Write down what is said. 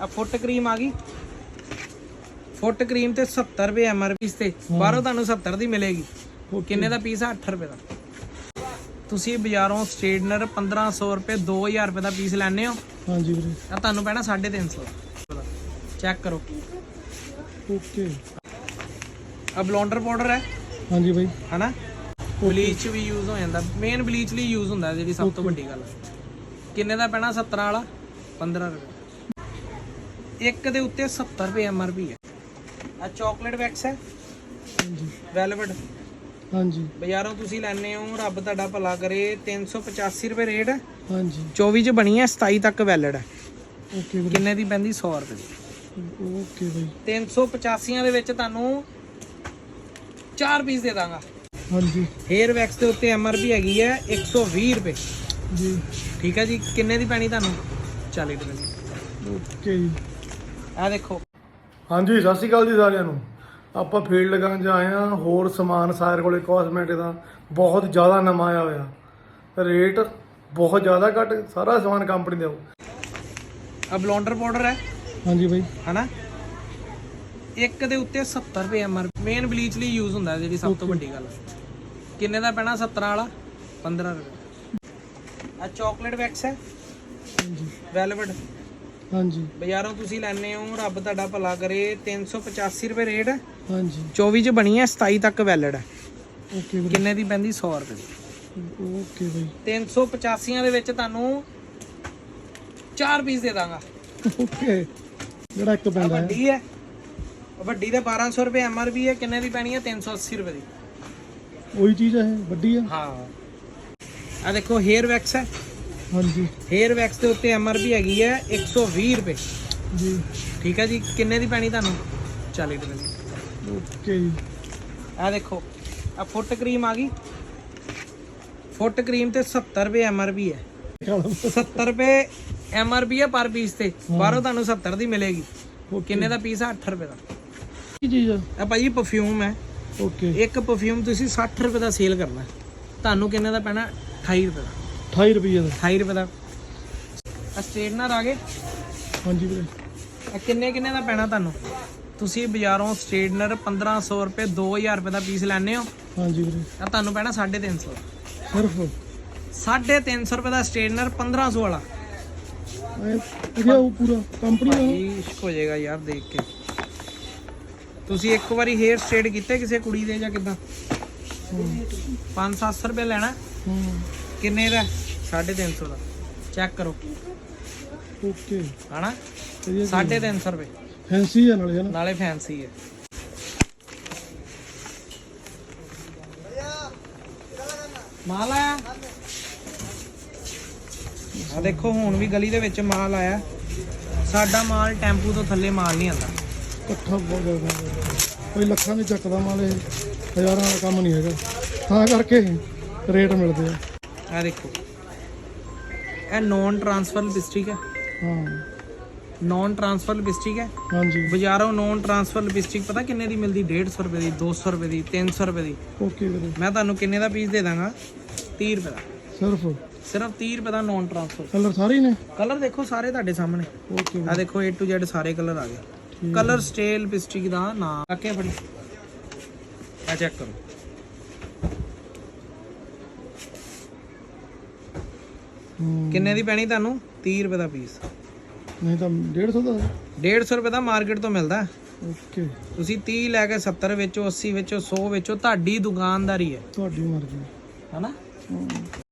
ਆ ਫੁੱਟ ਕਰੀਮ ਆ ਗਈ। ਫੁੱਟ ਕਰੀਮ ਤੇ 70 ਰੁਪਏ ਐਮਆਰਪੀ ਤੇ। ਬਾਹਰੋਂ ਤੁਹਾਨੂੰ 70 ਦੀ ਮਿਲੇਗੀ। ਕਿੰਨੇ ਦਾ ਪੀਸ ਆ? 8 ਰੁਪਏ ਦਾ। ਤੁਸੀਂ ਬਾਜ਼ਾਰੋਂ ਸਟੇਟਨਰ 1500 ਰੁਪਏ 2000 ਰੁਪਏ ਦਾ ਪੀਸ ਲੈਣੇ ਹੋ। ਹਾਂਜੀ ਵੀਰੇ। ਆ ਤੁਹਾਨੂੰ ਪੈਣਾ 350 ਦਾ ਚੈੱਕ ਕਰੋ। ਓਕੇ। ਆ ਬਲੌਂਡਰ ਪਾਊਡਰ ਹੈ। ਹਾਂਜੀ ਬਾਈ। ਹਨਾ? ਬਲੀਚ ਵੀ ਯੂਜ਼ ਹੋ ਜਾਂਦਾ। ਮੇਨ ਬਲੀਚ ਲਈ ਯੂਜ਼ ਹੁੰਦਾ ਜਿਹੜੀ ਸਭ ਤੋਂ ਵੱਡੀ ਗੱਲ। ਕਿੰਨੇ ਦਾ ਪੈਣਾ? 17 ਵਾਲਾ? 15 ਰੁਪਏ। ਇੱਕ ਦੇ ਉੱਤੇ 70 ਰੁਪਏ ਐਮਆਰਪੀ ਹੈ ਆ। ਚਾਕਲੇਟ ਵੈਕਸ ਹੈ। ਹਾਂਜੀ। ਵੈਲਵਟ ਹਾਂਜੀ। ਬਾਜ਼ਾਰੋਂ ਤੁਸੀਂ ਲੈਣੇ ਹੋ ਰੱਬ ਤੁਹਾਡਾ ਭਲਾ ਕਰੇ 385 ਰੁਪਏ ਰੇਟ। ਹੈ ਹਾਂਜੀ। 24 ਚ ਬਣੀ ਹੈ 27 ਤੱਕ ਵੈਲਿਡ ਹੈ। ਓਕੇ ਵੀਰੇ। ਕਿੰਨੇ ਦੀ ਪੈਂਦੀ? 100 ਰੁਪਏ ਦੀ। ਓਕੇ ਬਾਈ। 385 ਦੇ ਵਿੱਚ ਤੁਹਾਨੂੰ 4 ਪੀਸ ਦੇ ਦਾਂਗਾ। ਹਾਂਜੀ। ਹੇਅਰ ਵੈਕਸ ਦੇ ਉੱਤੇ ਐਮਆਰਪੀ ਹੈਗੀ ਹੈ 120 ਰੁਪਏ। ਜੀ। ਠੀਕ ਹੈ ਜੀ? ਕਿੰਨੇ ਦੀ ਪੈਣੀ ਤੁਹਾਨੂੰ? 40 ਰੁਪਏ ਦੀ। ਓਕੇ ਜੀ। ਆ ਦੇਖੋ। ਹਾਂਜੀ ਸਤਿ ਸ਼੍ਰੀ ਅਕਾਲ ਜੀ ਸਾਰਿਆਂ ਨੂੰ। ਆਪਾਂ ਫੀਲਡ ਲਗਾਉਣ ਜਾ ਆਏ ਆ ਹੋਰ ਸਮਾਨ ਸਾਰੇ ਕੋਲੇ ਕਾਸਮੈਟਿਕ ਦਾ। ਬਹੁਤ ਜ਼ਿਆਦਾ ਨਵਾਂ ਆਇਆ ਹੋਇਆ। ਰੇਟ ਬਹੁਤ ਜ਼ਿਆਦਾ ਘੱਟ ਸਾਰਾ ਸਮਾਨ ਕੰਪਨੀ ਦਾ ਆ ਬਲੌਂਡਰ ਪਾਊਡਰ ਹੈ। ਹਾਂਜੀ ਬਾਈ। ਹਨਾ? ਇੱਕ ਦੇ ਉੱਤੇ 70 ਰੁਪਏ ਐਮਆਰਪੀ ਮੇਨ ਬਲੀਚ ਲਈ ਯੂਜ਼ ਹੁੰਦਾ ਜਿਹੜੀ ਸਭ ਤੋਂ ਵੱਡੀ ਗੱਲ। ਕਿੰਨੇ ਦਾ ਪੈਣਾ? 17 ਵਾਲਾ? 15 ਰੁਪਏ। ਆ ਚਾਕਲੇਟ ਵੈਕਸ ਹੈ। ਹਾਂਜੀ। ਵੈਲਵਟ ਹਾਂਜੀ। ਬਾਜ਼ਾਰੋਂ ਤੁਸੀਂ ਲੈਣੇ ਹੋ ਰੱਬ ਤੁਹਾਡਾ ਭਲਾ ਕਰੇ 385 ਰੁਪਏ ਰੇਟ। ਹੈ ਹਾਂਜੀ। 24 ਚ ਬਣੀ ਹੈ 27 ਤੱਕ ਵੈਲਿਡ ਹੈ। ਓਕੇ ਵੀਰੇ। ਕਿੰਨੇ ਦੀ ਪੈਂਦੀ? 100 ਰੁਪਏ ਦੀ। ਓਕੇ ਬਾਈ। 385 ਦੇ ਵਿੱਚ ਤੁਹਾਨੂੰ 4 ਪੀਸ ਦੇ ਦਾਂਗਾ। ਓਕੇ। ਜਿਹੜਾ ਇੱਕ ਪੈਂਦਾ ਹੈ। ਵੱਡੀ ਹੈ। ਵੱਡੀ ਦੇ 1200 ਰੁਪਏ ਐਮਆਰਪੀ ਹੈ ਕਿੰਨੇ ਦੀ ਪੈਣੀ ਹੈ? 380 ਰੁਪਏ ਦੀ। ਉਹੀ ਚੀਜ਼ ਹੈ ਵੱਡੀ ਹੈ। ਹਾਂ। ਆ ਦੇਖੋ ਹੇਅਰ ਵੈਕਸ ਹੈ। ਹਾਂਜੀ। ਹੇਅਰ ਵੈਕਸ ਦੇ ਉੱਤੇ ਐਮਆਰਪੀ ਹੈਗੀ ਹੈ 120 ਰੁਪਏ। ਜੀ। ਠੀਕ ਹੈ ਜੀ? ਕਿੰਨੇ ਦੀ ਪੈਣੀ ਤੁਹਾਨੂੰ? 40 ਰੁਪਏ ਦੀ। ਓਕੇ ਜੀ। ਆ ਦੇਖੋ ਆ ਫੁੱਟ ਕਰੀਮ ਆ ਗਈ। ਫੁੱਟ ਕਰੀਮ ਤੇ 70 ਰੁਪਏ ਐਮਆਰਪੀ ਹੈ। 70 ਰੁਪਏ ਐਮਆਰਪੀ ਹੈ ਪਰ ਪੀਸ ਤੇ। ਬਾਹਰੋਂ ਤੁਹਾਨੂੰ 70 ਦੀ ਮਿਲੇਗੀ। ਕਿੰਨੇ ਦਾ ਪੀਸ ਆ? 8 ਰੁਪਏ ਦਾ। ਕੀ ਚੀਜ਼ ਹੈ ਆ ਭਾਜੀ ਪਰਫਿਊਮ ਹੈ। ਓਕੇ। ਇੱਕ ਪਰਫਿਊਮ ਤੁਸੀਂ 60 ਰੁਪਏ ਦਾ ਸੇਲ ਕਰਨਾ। ਹੈ। ਤੁਹਾਨੂੰ ਕਿੰਨੇ ਦਾ ਪੈਣਾ? 28 ਰੁਪਏ ਦਾ। 28 ਰੁਪਏ ਦਾ। 28 ਰੁਪਏ ਦਾ। ਆ ਸਟੇਟਨਰ ਆ ਗਏ। ਹਾਂਜੀ ਵੀਰੇ। ਆ ਕਿੰਨੇ ਕਿੰਨੇ ਦਾ ਪੈਣਾ ਤੁਹਾਨੂੰ? ਤੁਸੀਂ ਬਾਜ਼ਾਰੋਂ ਸਟੇਟਨਰ 1500 ਰੁਪਏ 2000 ਰੁਪਏ ਦਾ ਪੀਸ ਲੈਣੇ ਹੋ। ਹਾਂਜੀ ਵੀਰੇ। ਆ ਤੁਹਾਨੂੰ ਪੈਣਾ 350 ਸਿਰਫ? 350 ਰੁਪਏ ਦਾ ਸਟੇਟਨਰ 1500 ਵਾਲਾ। ਇਹ ਉਹ ਪੂਰਾ। ਕੰਪਨੀ ਦਾ। ਇਸ਼ਕ ਹੋ ਜਾਏਗਾ ਯਾਰ ਦੇਖ ਕੇ। ਤੁਸੀਂ ਇੱਕ ਵਾਰੀ ਹੇਅਰ ਸਟ੍ਰੇਟ ਕੀਤੇ ਕਿਸੇ ਕੁੜੀ ਦੇ ਜਾਂ ਕਿਦਾਂ? 5-700 ਰੁਪਏ ਲੈਣਾ। ਹਾਂ ਕਿੰਨੇ ਦਾ? 350 ਦਾ। ਚੈੱਕ ਕਰੋ। ਓਕੇ। ਹਨਾ? ਵਧੀਆ 350 ਰੁਪਏ। ਫੈਂਸੀ ਹੈ ਨਾਲੇ ਹੈ ਨਾ ਨਾਲੇ ਫੈਂਸੀ ਹੈ ਮਾਲ ਆਇਆ? ਆ ਦੇਖੋ ਹੁਣ ਵੀ ਗਲੀ ਦੇ ਵਿੱਚ ਮਾਲ ਆਇਆ। ਸਾਡਾ ਮਾਲ ਟੈਂਪੂ ਤੋਂ ਥੱਲੇ ਮਾਲ ਨਹੀਂ ਆਂਦਾ ਇਕੱਠਾ ਬਹੁਤ ਜ਼ਿਆਦਾ। ਕੋਈ ਲੱਖਾਂ ਦੇ ਚੱਕਦਾ ਮਾਲ ਇਹ। ਹਜ਼ਾਰਾਂ ਦਾ ਕੰਮ ਨਹੀਂ ਹੈਗਾ। ਤਾਂ ਕਰਕੇ ਰੇਟ ਮਿਲਦੇ ਆ। ਆ ਦੇਖੋ। ਇਹ ਨੌਨ ਟ੍ਰਾਂਸਫਰ ਲਿਪਸਟਿਕ ਹੈ। ਹਾਂ। ਨੌਨ ਟ੍ਰਾਂਸਫਰ ਲਿਪਸਟਿਕ ਹੈ। ਹਾਂਜੀ। ਬਾਜ਼ਾਰੋਂ ਨੌਨ ਟ੍ਰਾਂਸਫਰ ਲਿਪਸਟਿਕ ਪਤਾ ਕਿੰਨੇ ਦੀ ਮਿਲਦੀ? 150 ਰੁਪਏ ਦੀ 200 ਰੁਪਏ ਦੀ 300 ਰੁਪਏ ਦੀ। ਓਕੇ ਵੀਰੇ। ਮੈਂ ਤੁਹਾਨੂੰ ਕਿੰਨੇ ਦਾ ਪੀਸ ਦੇ ਦਾਂਗਾ? 30 ਰੁਪਏ ਦਾ। ਸਿਰਫ? ਸਿਰਫ 30 ਰੁਪਏ ਦਾ ਨੌਨ ਟ੍ਰਾਂਸਫਰ ਕਲਰ ਸਾਰੇ ਹੀ ਨੇ? ਕਲਰ ਦੇਖੋ ਸਾਰੇ ਤੁਹਾਡੇ ਸਾਹਮਣੇ। ਓਕੇ ਆ ਦੇਖੋ A to Z ਸਾਰੇ ਕਲਰ ਆ ਗਏ। ਕਲਰ ਸਟੇਲ ਲਿਪਸਟਿਕ ਦਾ ਨਾਮ। ਆਕੇ ਫੜੀ। ਆ ਚੈੱਕ ਕਰੋ। ਕਿੰਨੇ ਦੀ ਪੈਣੀ ਤੁਹਾਨੂੰ? 30 ਰੁਪਏ ਦਾ ਪੀਸ ਨਹੀਂ ਤਾਂ 150 ਦਾ। 150 ਰੁਪਏ ਦਾ ਮਾਰਕੀਟ ਤੋਂ ਮਿਲਦਾ। ਓਕੇ। ਤੁਸੀਂ 30 ਲੈ ਕੇ 70 ਵਿੱਚੋਂ 80 ਵਿੱਚੋਂ 100 ਵਿੱਚੋਂ ਤੁਹਾਡੀ ਦੁਕਾਨਦਾਰੀ ਹੈ। ਤੁਹਾਡੀ ਮਰਜ਼ੀ। ਹਨਾ? ਹਾਂ।